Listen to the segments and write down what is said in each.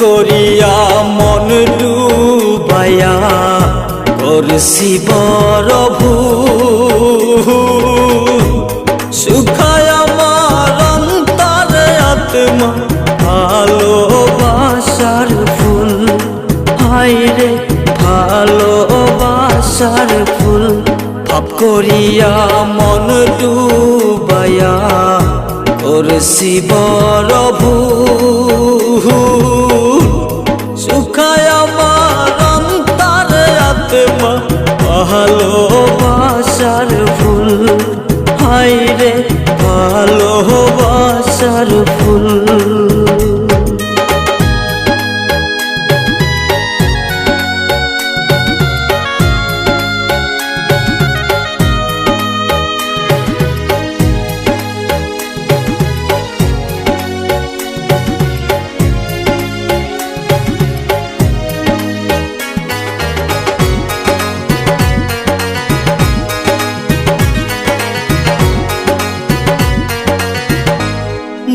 করিয়া মন ডুবাইয়া করছি বড় ভুল সুখায় আমার অন্তরে আত্মা ফুল। হাইরে ভালোবাসার ফুল। ভাব করিয়া মন ডুবাইয়া করছি বড় অন্তরে আত্মা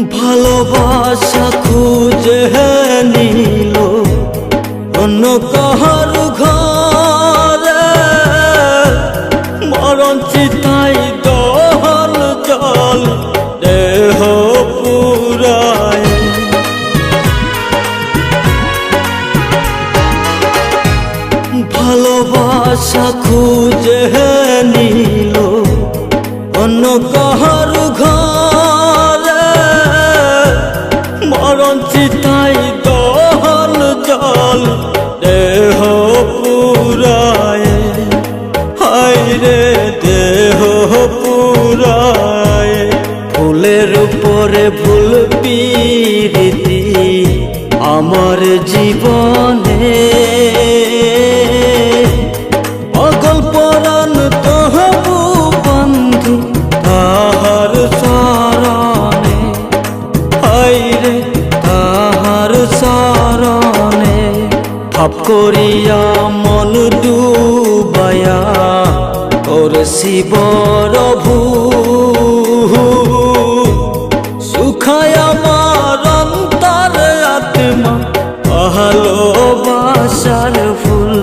ভালোবাসা খুঁজে নিল। অন্য কাহার ঘরে। মরণ চিতাই দহল জল, দেহ পুরায়। ভালোবাসা খুঁজে নিল। অন্য কাহার চিতাই দহল জল দেহ পুরায়। হাইরে দেহ পুরায়। ফুলের উপরে ফুল পিরিতি আমার জীবনে করিয়া মন ডুবায়া ওর শিবর ভূ। সুখায় আমার অন্তর আত্মা ভালোবাসার ফুল।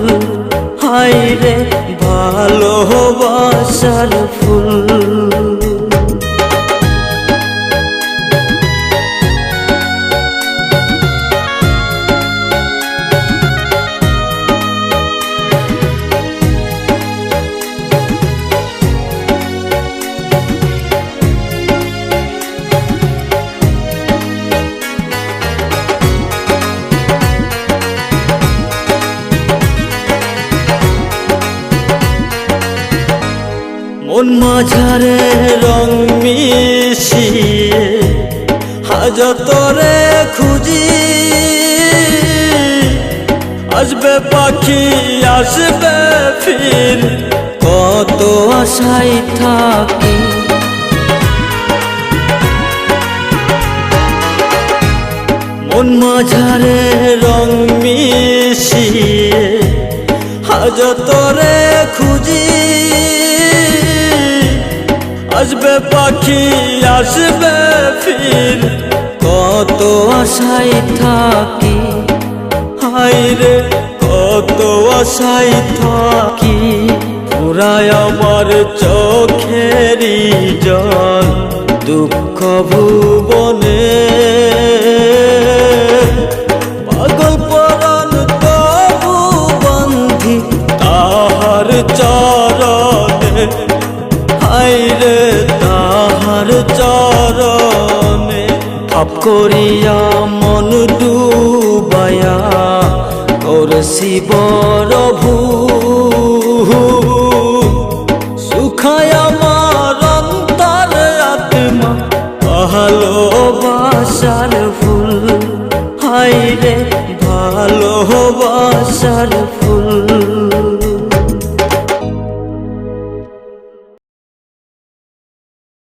মন মাঝারে রং মিশিয়ে হাজতরে খুঁজি। আসবে পাখি, আসবে ফির, কত আশাই থাকি। মন মাঝারে রং মিশিয়ে হাজতরে খুঁজি। আসবে পাখি, আসবে ফির। কত আশাই থাকি হাই রে, কত আশাই থাকি। পুরায় আমার চোখেরই জল, দুঃখ ভুবনে ভাব করিয়া মন ডুবায়া ওর শিবর ভূ। সুখায় আমার অন্তর আত্মা ভালোবাসার ফুল। হাইরে ভালোবাসার ফুল।